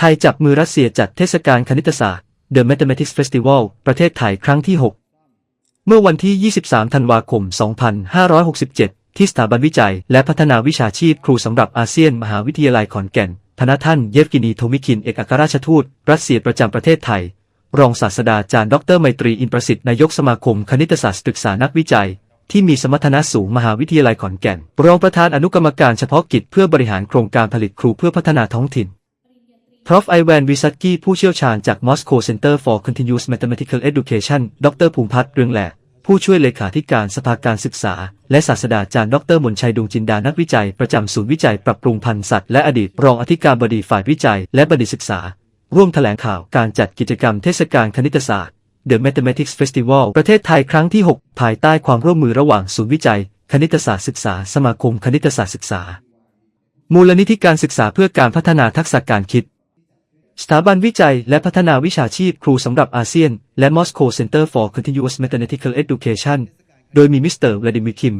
ไทยจับมือรัสเซียจัดเทศกาลคณิตศาสตร์ The Mathematics Festival ประเทศไทยครั้งที่ 6 เมื่อวันที่ 23 ธันวาคม 2567 ที่สถาบันวิจัย และพัฒนาวิชาชีพครูสำหรับอาเซียน มหาวิทยาลัยขอนแก่นพนักท่านเยฟกินีโทมิคิน เอกอัครราชทูต รัสเซียประจำประเทศไทย รองศาสตราจารย์ดรไมตรีอินประสิทธิ์นายกสมาคมคณิตศาสตร์ศึกษานักวิจัยที่มีสมรรถนะสูงมหาวิทยาลัยขอนแก่น รองประธานอนุกรรมการเฉพาะกิจเพื่อบริหารโครงการผลิตครูเพื่อพัฒนาท้องถิ่น พรอฟไอแวนวิสัตกี้ผู้เชี่ยวชาญจาก Moscow Center for Continuous Mathematical Education ดรภูมิพัฒน์เรืองแหลกผู้ช่วยเลขาธิการสภาการศึกษา และศาสตราจารย์ดรมนชัยดวงจินดานักวิจัย ประจำศูนย์วิจัยปรับปรุงพันธุ์สัตว์และอดีตรองอธิการบดีฝ่ายวิจัย และบัณฑิตศึกษา ร่วมแถลงข่าวการจัดกิจกรรมเทศกาลคณิตศาสตร์ The Mathematics Festival ประเทศไทยครั้งที่ 6 ภายใต้ความร่วมมือระหว่างศูนย์วิจัย คณิตศาสตร์ศึกษา สมาคมคณิตศาสตร์ศึกษา มูลนิธิการศึกษาเพื่อการพัฒนาทักษะการคิด สถาบันวิจัยและพัฒนาวิชาชีพครูสำหรับอาเซียน และ Moscow Center for Continuous Mathematical Education โดยมีมิสเตอร์วลาดิมิรคิม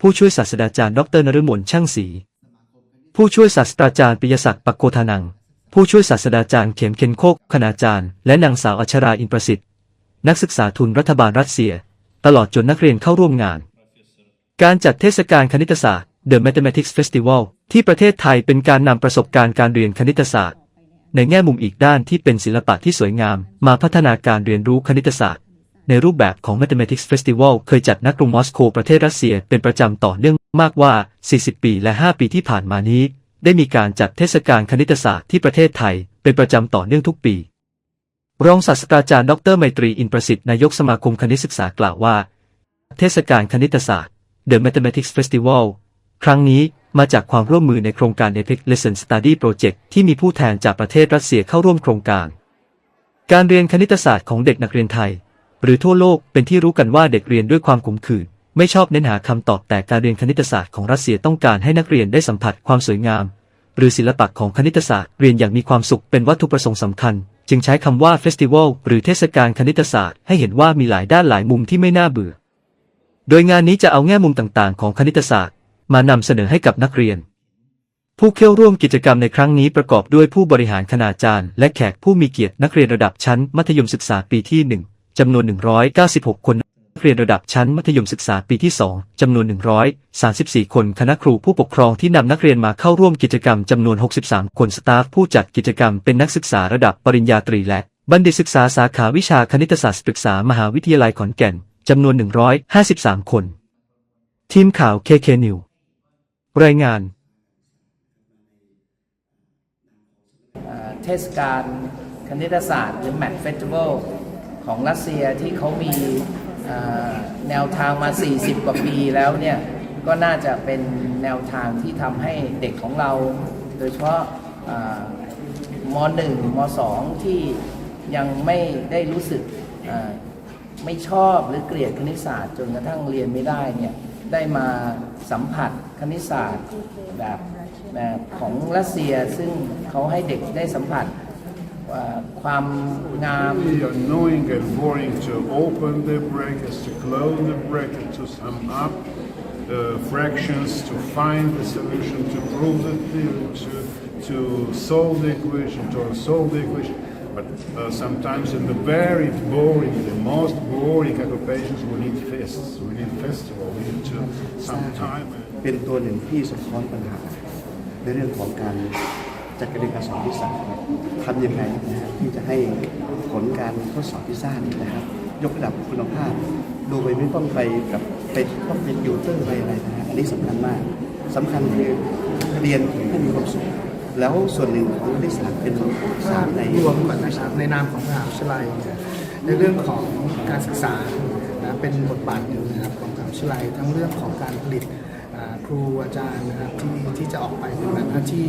ผู้ช่วยศาสตราจารย์ดรนฤมลช่างศรี ผู้ช่วยศาสตราจารย์ปิยศักดิ์ปักโกธานัง ผู้ช่วยศาสตราจารย์เข็มเคนโคกคณาจารย์ และนางสาวอัชราอินประสิทธิ์ นักศึกษาทุนรัฐบาลรัสเซีย ตลอดจนนักเรียนเข้าร่วมงาน การจัดเทศกาลคณิตศาสตร์ The Mathematics Festival ที่ประเทศไทยเป็นการนำประสบการณ์การเรียนคณิตศาสตร์ ในแง่มุมอีกด้านที่เป็นศิลปะที่สวยงาม มาพัฒนาการเรียนรู้คณิตศาสตร์ ในรูปแบบของ Mathematics Festival เคยจัดณกรุงมอสโกประเทศรัสเซียเป็นประจำต่อเนื่องมากว่า 40 ปีและ 5 ปีที่ผ่านมานี้ ได้มีการจัดเทศกาลคณิตศาสตร์ที่ประเทศไทย เป็นประจำต่อเนื่องทุกปี รองศาสตราจารย์ดรไมตรีอินประสิทธิ์นายกสมาคมคณิตศึกษากล่าวว่า เทศกาลคณิตศาสตร์ The Mathematics Festival ครั้งนี้มาจากความร่วมมือในโครงการ EPIC Lesson Study Project ที่มีผู้แทนจากประเทศรัสเซียเข้าร่วมโครงการ การเรียนคณิตศาสตร์ของเด็กนักเรียนไทย หรือทั่วโลกเป็นที่รู้กันว่าเด็กเรียนด้วยความขมขื่นไม่ชอบเน้นหาคำตอบแต่การเรียนคณิตศาสตร์ของรัสเซียต้องการให้นักเรียนได้สัมผัสความสวยงาม หรือศิลปะของคณิตศาสตร์เรียนอย่างมีความสุขเป็นวัตถุประสงค์สำคัญ จึงใช้คำว่าเฟสติวัลหรือเทศกาลคณิตศาสตร์ให้เห็นว่ามีหลายด้านหลายมุมที่ไม่น่าเบื่อ โดยงานนี้จะเอาแง่มุมต่างๆ ของคณิตศาสตร์ มานำเสนอให้กับนักเรียน ผู้เข้าร่วมกิจกรรมในครั้งนี้ประกอบด้วยผู้บริหารคณาจารย์ และแขกผู้มีเกียรตินักเรียนระดับชั้นมัธยมศึกษาปีที่ 1 จำนวน 196 คนนักเรียนระดับชั้นมัธยมศึกษาปีที่ 2 จำนวน 134 คน คณะครูผู้ปกครองที่นำนักเรียนมาเข้าร่วมกิจกรรมจำนวน 63 คน สตาฟผู้จัดกิจกรรมเป็นนักศึกษาระดับปริญญาตรีและ บัณฑิตศึกษาสาขาวิชาคณิตศาสตร์ศึกษามหาวิทยาลัยขอนแก่น จำนวน 153 คน ทีมข่าว KK News รายงาน เทศกาลคณิตศาสตร์หรือ Math Festival ของรัสเซียที่เขามีแนวทางมา 40 กว่าปีแล้วเนี่ย ก็น่าจะเป็นแนวทางที่ทำให้เด็กของเรา โดยเฉพาะเอ่อม .1 ม .2 ที่ยังไม่ได้รู้สึกไม่ชอบหรือเกลียดคณิตศาสตร์จนกระทั่งเรียนไม่ได้เนี่ย ได้มาสัมผัสคณิตศาสตร์แบบแบบของรัสเซียซึ่งเขาให้เด็กได้สัมผัสความงาม really annoying and boring to open the brackets, to close the bracket, to sum up uh, fractions, to find the solution, to prove the theorem, to, to solve the equation, to solve the equation. But uh, sometimes in the very boring, the most boring occupations, we need fests, we need festival, we need to some time. เป็นตัวหนึ่งที่สะท้อนปัญหา ในเรื่องของการจัดการเรียนการสอนที่สามทำยังไงนะฮะที่จะให้ผลการทดสอบที่สร้างเนี่ยนะครับ ยกระดับคุณภาพ โดยไม่ต้องไปกับไปต้องเป็นยูเตอร์ไปอะไรนะฮะอันนี้สำคัญมากสำคัญคือเรียนให้มีความสุข แล้วส่วนหนึ่งของคณิตศาสตเป็นศาสตร์ในรวมก่อนนะครับในนามของมหาวิทยาลัย ในเรื่องของการศึกษานะเป็นบทบาทหนึ่งนะครับของมหาวิทยาลัยทั้งเรื่องของการผลิตครูอาจารย์นะครับที่ที่จะออกไปปฏิบัติหน้าที่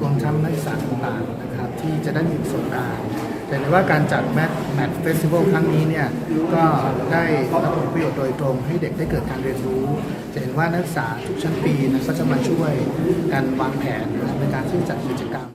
รวมทั้งนักศึกษาต่างๆนะครับที่จะได้มีประสบการณ์ แต่ในว่าการจัดแมทแมทเฟสติวัลครั้งนี้เนี่ยก็ได้รับผลประโยชน์โดยตรงให้เด็กได้เกิดการเรียนรู้ จะเห็นว่านักศึกษาทุกชั้นปีนะก็จะมาช่วยกันวางแผนในการที่จัดกิจกรรม